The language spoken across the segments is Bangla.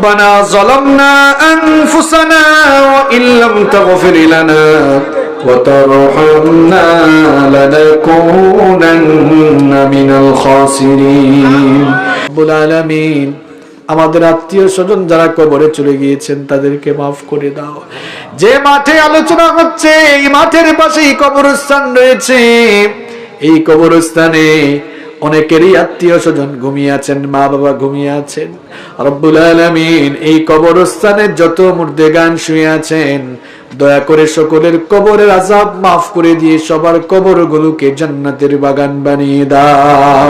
ربنا ظلمنا أنفسنا وإن لم تغفر لنا وترحمنا لنكونن من الخاسرين رب العالمين আমাদের আত্মীয় স্বজন যারা কবরে চলে গিয়েছেন তাদেরকে মাফ করে দাও যে মাঠে আলোচনা হচ্ছে এই মাঠের পাশেই কবরস্থান রয়েছে এই কবরস্থানে অনেকেরই আত্মীয় স্বজন ঘুমিয়ে আছেন, মা বাবা ঘুমিয়ে আছেন। রব্বুল আলমিন এই কবরস্থানে যত মুর্দে গান শুয়ে আছেন দয়া করে সকলের কবরের আজাব মাফ করে দিয়ে সবার কবরগুলোকে জান্নাতের বাগান বানিয়ে দাও।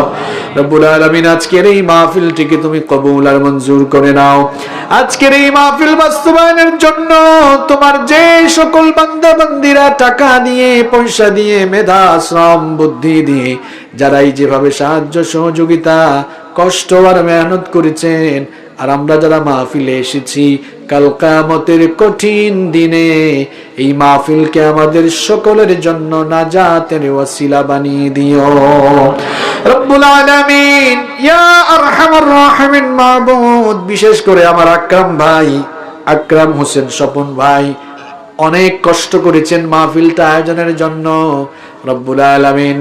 রব্বুল আলামিন, আজকের এই মাহফিলটিকে তুমি কবুল আর মঞ্জুর করে নাও। আজকের এই মাহফিল বাস্তবায়নের জন্য তোমার যে সকল বান্দা বান্দিরা টাকা দিয়ে, পয়সা দিয়ে, মেধা, শ্রম, বুদ্ধি দিয়ে, যারাই যেভাবে সাহায্য সহযোগিতা কষ্ট আর মেহনত করেছেন। আর আমরা যারা মাহফিলে এসেছি, কাল কামতের কঠিন দিনে এই মাহফিলকে আমাদের সকলের জন্য নাজাতের ওয়াসিলা বানিয়ে দিও। রব্বুল আলামিন, ইয়া আরহামার রাহিমিন মাবুদ বিশেষ করে আমার আকরাম ভাই, আকরাম হোসেন স্বপন ভাই, অনেক কষ্ট করেছেন মাহফিলটা আয়োজনের জন্য। রব্বুল আলামিন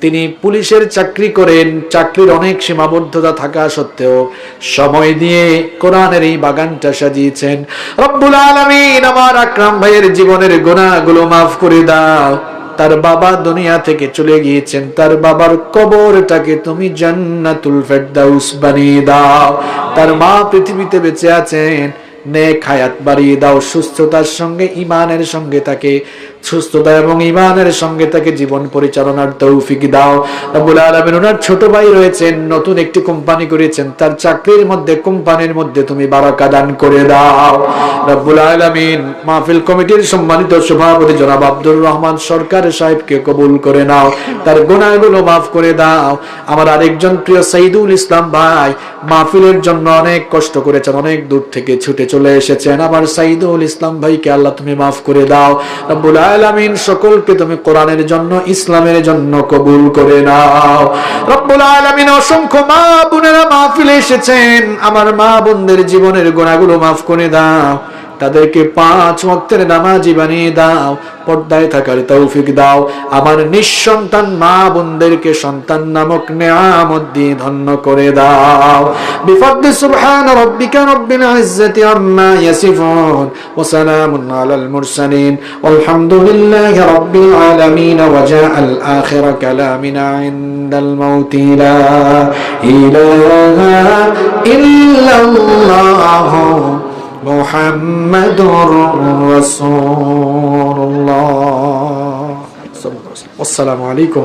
তিনি পুলিশের চাকরি করেন। চাকরির অনেক সীমাবদ্ধতা থাকা সত্ত্বেও সময় দিয়ে কোরআনের এই বাগানটা সাজিয়েছেন। রব্বুল আলামিন, আমার আকরাম ভাইয়ের জীবনের গুনাহগুলো মাফ করে দাও। তার বাবা দুনিয়া থেকে চলে গিয়েছেন। তার বাবার কবরটাকে তুমি জান্নাতুল ফেরদাউস বানিয়ে দাও। তার মা পৃথিবীতে বেঁচে আছেন। নেক হায়াত বাড়িয়ে দাও। সুস্থতার সঙ্গে, ইমানের সঙ্গে তাকে সুস্থতা এবং ইমানের সঙ্গে তাকে জীবন পরিচালনার তৌফিক দাও। রব্বুল আলামিন ওনার ছোট ভাই রয়েছেন, নতুন একটি কোম্পানি করেছেন, তার চাকরির মধ্যে, কোম্পানির মধ্যে তুমি বারাকা দান করে দাও। রব্বুল আলামিন মাহফিল কমিটির সম্মানিত সভাপতি জনাব আব্দুর রহমান সরকার সাহেবকে কবুল করে নাও, তার গুনাহগুলো মাফ করে দাও। আমার আরেকজন প্রিয় সাইদুল ইসলাম ভাই মাহফিলের জন্য অনেক কষ্ট করেছেন, অনেক দূর থেকে ছুটে চলে এসেছেন। আমার সাইদুল ইসলাম ভাইকে আল্লাহ তুমি মাফ করে দাও। রব্বুল আলামিন সকলকে তুমি কোরআনের জন্য, ইসলামের জন্য কবুল করে নাও। রব্বুল আলামিন অসংখ্য মা বোনেরা মাহফিলে এসেছেন। আমার মা বোনদের জীবনের গোনাগুলো মাফ করে দাও। তাদেরকে পাঁচ ওয়াক্তের নামাজি বানিয়ে দাও, পর্দায় থাকার তৌফিক দাও। আমার নিঃসন্তান মা বোনদেরকে সন্তান নামক নেয়ামত দিয়ে ধন্য করে দাও। বিফদ্দি সুবহান রাব্বিকা রব্বিল ইজ্জাতি আম্মা ইয়াসিফুন, ওয়া সালামুন আলাল মুরসালিন। ওয়ালহামদুলিল্লাহি রাব্বিল আলামিন, ওয়া জাআল আখির কালামিনা ইনদাল মাউত লা ইলাহা ইল্লাল্লাহ। محمد رسول الله. والسلام عليكم.